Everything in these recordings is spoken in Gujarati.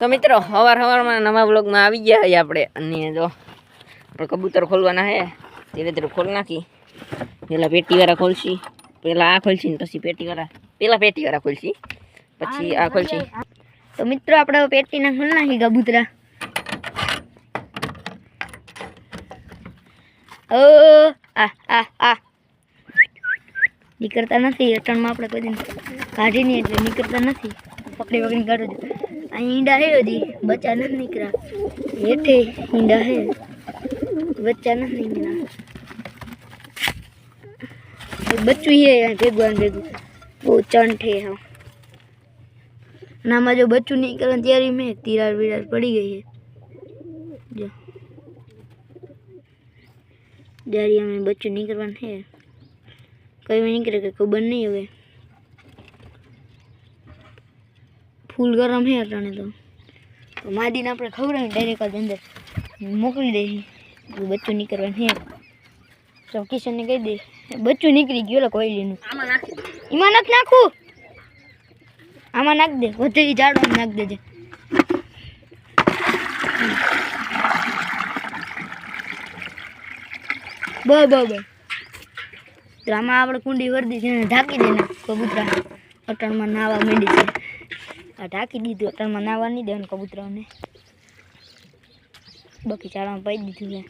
તો મિત્રો સવાર સવારમાં નવા બ્લોગમાં આવી ગયા છીએ આપણે. અને જો કબૂતર ખોલવાના હે ધીરે ધીરે ખોલ નાખી. પહેલાં પેટીવાળા ખોલશી. પહેલાં આ ખોલશી ને પછી પેટીવાળા. પહેલાં પેટીવાળા ખોલશી. પછી આ ખોલશી. તો મિત્રો, આપણે પેટીના ખોલ નાખી કબૂતરા. ઓ, આ આ આ. નીકળતા નથી. અટણમાં આપણે કોઈ દિન નહીં એટલે નીકળતા નથી. પકડી પકડી કાઢો છો આ ઈંડા હે હજી, બચ્ચા નથી નીકળ્યા. હેઠે ઈંડા હે, બચ્ચા નથી નીકળ્યા. એક બચ્ચું હે અહીંયા ભેગું આને ભેગું. બહુ ચંઠે હા. અને આમાં જો બચ્ચું નીકળે ત્યારે મેં તિરાડ વિરાડ પડી ગઈ છે જો. જ્યારે અમે બચ્ચું નીકળવાનું છે કઈ વાર નીકળે કે ખબર નહીં હવે ફૂલ ગરમ છે અટાણે તો. તો માદીને આપણે ખવડાવી ડાયરેક્ટ જ અંદર મોકલી દઈએ. બચ્ચું નીકળવાનું છે. તો કિશનને કહી દે બચ્ચું નીકળી ગયું કોયલીનું. એમાં નથી નાખવું. આમાં નાખ દે વધેલી જાડો નાખ દેજે. બ બ આમાં આપણે કુંડી વર્દી છે ઢાંકી દેને કબૂતરા અટણમાં નાવા માંડી છે. આ ઢાંકી દીધું. અટણમાં નાવા નહીં દેવાનું કબૂતરાઓને. બાકી ચાળામાં પાઈ દીધું છે.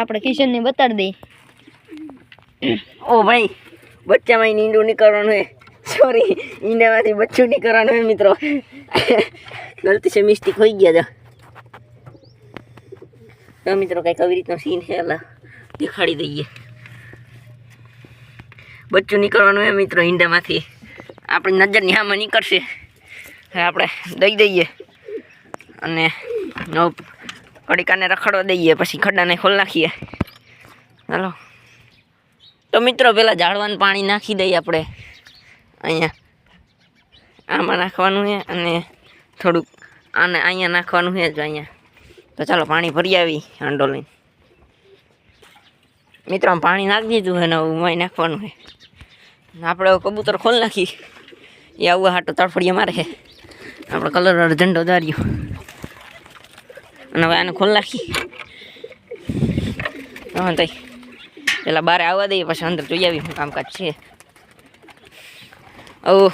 આપણે કિશનને બતાડી દઈએ. ઓ ભાઈ બચ્ચામાં ઈંડું નીકળવાનું હે. સોરી ઈંડામાંથી બચ્ચું નીકળવાનું હે મિત્રો. ગલતી છે મિસ્ટેક હોઈ ગયા તો. મિત્રો કંઈક આવી રીતનો સીન છે એટલે દેખાડી દઈએ. બચ્ચું નીકળવાનું હે મિત્રો ઈંડામાંથી. આપણી નજરની ન્યામાં નીકળશે. આપણે દઈ દઈએ. અને કડીકાને રખડવા દઈએ, પછી ખડ્ડાને ખોલ નાખીએ. ચાલો તો મિત્રો પહેલાં ઝાડવાનું પાણી નાખી દઈએ આપણે. અહીંયા આમાં નાખવાનું છે અને થોડુંક આને અહીંયા નાખવાનું છે જ અહીંયા. તો ચાલો પાણી ભરી આવી હાંડો લઈને. મિત્રો પાણી નાખી દીધું છે નવું નાખવાનું છે. આપણે કબૂતર ખોલ નાખી. એ આવું હાટો તડફડિયા મારે છે. આપણે કલર ઝંડો ધાર્યો. અને હવે આને ખોલ નાખી. હા, તઈ. પેલા બારે આવવા દઈએ, પછી અંદર જોઈ આવી હું કામકાજ છે. ઓ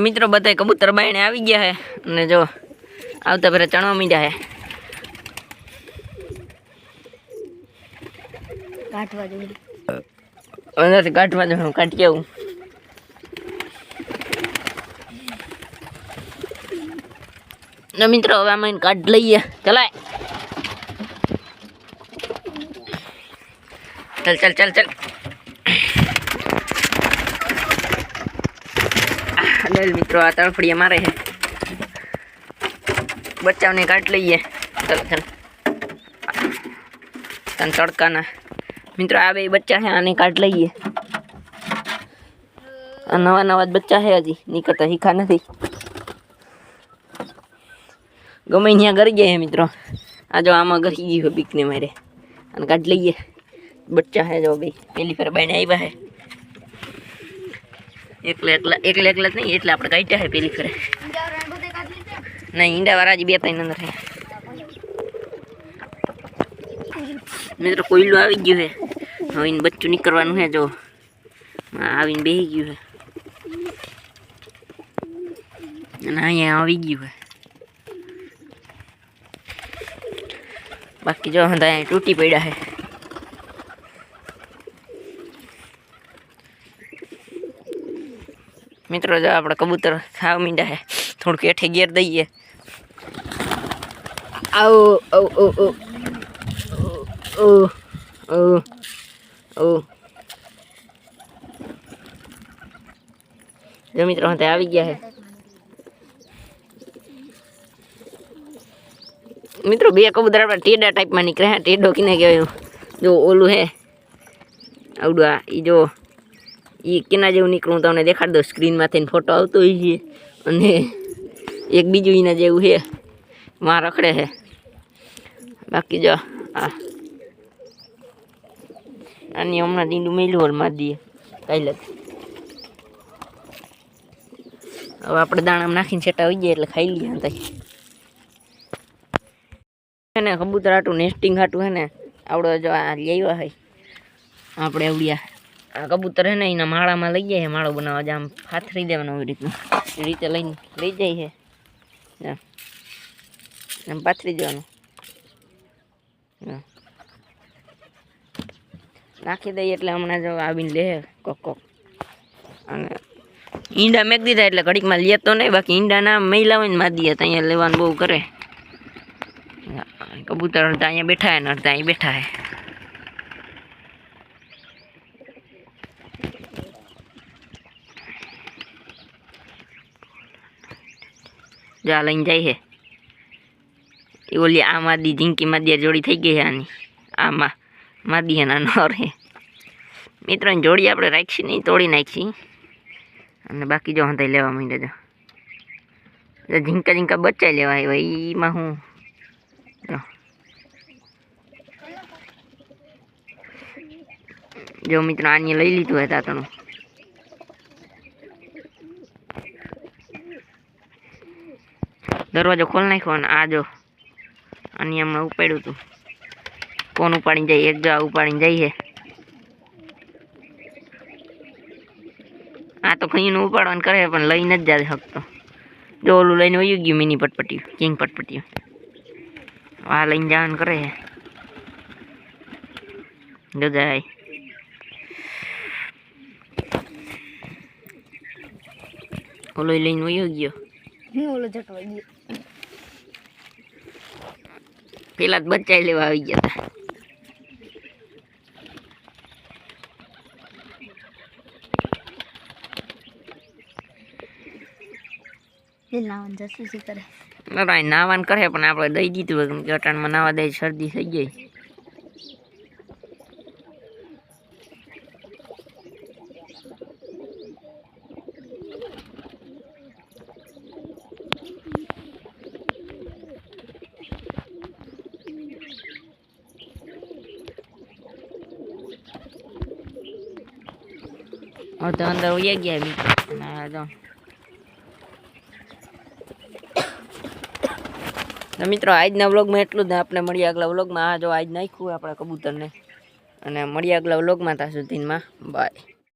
મિત્રો બધા કબૂતર બાયણે આવી ગયા છે. અને જો, આવતા પહેલાં ચણવા મીડ્યા છે. કાઢવા જોઈએ અંદરથી કાઢવા જવાનું કાઢી આવું. ને મિત્રો, હવે આમાં એને કાઢ લઈએ. ચલાય. ચાલ ચાલ ચાલ ચાલ. ડલ મિત્રો, આ તળફડિયા મારે છે. બચ્ચાઓને કાઢ લઈએ. ચાલ ચાલ. તને તડકાના મિત્રો, આ બે બચ્ચા છે, આને કાઢ લઈએ. નવા નવા જ બચ્ચા છે હજી નીકળતા શીખા નથી. ગમે ત્યાં ગરી છે મિત્રો. આ જો આમાં ગરી ગયું હોય બીકને મારે. અને કાઢ લઈએ. બચ્ચા છે જો ભાઈ પેલી ફેર બાઈને આવ્યા છે. એકલા એકલા એકલા એકલા જ નહીં, એટલે આપણે કાઢ્યા છે પેલી ફેરે. નહીં, ઈંડાવાળા હજી બે ત્રણ અંદર છે. મિત્રો, કોયલું આવી ગયું છે. હવે બચ્ચું નીકળવાનું છે, જો. આવીને બેસી ગયું છે. અને અહીંયા આવી ગયું છે. બાકી જો હંધા અહીંયા તૂટી પડ્યા છે. મિત્રો, જો આપણે કબૂતર ખાવ મીંડા છે. થોડુંક એઠે ગેર દઈએ. આવો ઓ ઓ ઓ ઓ ઓ ઓ. જો મિત્રો હંતે આવી ગયા છે મિત્રો, બે કબૂતર આપણે ટેડા ટાઈપમાં નીકળે હા. ટેડો કિને કહેવાય જો, ઓલું હે. આવડું આ એ જો એ કેના જેવું નીકળું તમને દેખાડ દઉં. સ્ક્રીનમાંથી ફોટો આવતો હોય છે. અને એક બીજું એના જેવું છે માં રખડે છે બાકી જો, આ અને હમણાં દીંડું મેલું હોલ મારી દઈએ કાલે હવે આપણે દાણામાં નાખીને છેટા હોઈ જાય એટલે ખાઈ લઈએ તઈ ને, કબૂતર આટું નેસ્ટિંગ હાટું હે ને, આવડો જો આ લેવા હોય. આપણે આવડ્યા. આ કબૂતર હે ને, એના માળામાં લઈ જાય માળો બનાવવા જ આમ ફાથરી દેવાનો એવી રીતનું. એ રીતે લઈને લઈ જાય છે. એમ પાથરી દેવાનું. નાખી દઈએ એટલે હમણાં જો આવીને લે કોક કોક. અને ઈંડા મેક દીધા એટલે ઘડીકમાં લે તો નહીં, બાકી ઈંડા ના મહિલા હોય ને મારી દઈએ તો અહીંયા લેવાનું બહુ કરે. કબૂતર અડધા અહીંયા બેઠા હે ને અડધા અહીં બેઠા હે જા લઈને જાય એ ઓલી આ માદી ઝીંકી માદી જોડી થઈ ગઈ છે આની. આમાં. માદી એના નો રે મિત્રોની જોડી આપણે રાખીએ નહીં, તોડી નાખી. અને બાકી જો હંતાઈ લેવા માંડે જો. ઝીંકા ઝીંકા બચાવી લેવા આવ્યા એમાં હું. જો. જો મિત્રો આની લઈ લીધું હોય તાતણું. દરવાજો ખોલ નાખ્યો અને આ જો, આની હમણાં ઉપાડ્યું હતું કોણ ઉપાડીને જાય એક જો આ ઉપાડીને જાય છે આ તો ખીનું ઉપાડવાનું કરે પણ લઈને જ જાય શકતો જો ઓલું લઈને વયું ગયું મિની પટપટિયું કિંગ પટપટિયું. આ લઈને જવાનું કરે. છે જો જાય. ઓલો લઈને વયો ગયો. ઓલો જટવા ગયો. પેલા જ બચાવી લેવા આવી ગયા હતા એ લાવન જસું કરે. બરાબર નાવાન કરે, પણ આપણે દઈ દીધું કેમ કે નાવા દે, શરદી થઈ ગઈ. તો અંદર ઉયા ગયા મિત્રો ના તો તો મિત્રો, આજના વ્લોગમાં એટલું જ. આપણે મળીએ આગલા વ્લોગમાં આ જો આજ નાખ્યું આપણે કબૂતરને. અને મળીએ આગલા વ્લોગમાં ત્યાં સુધીમાં. બાય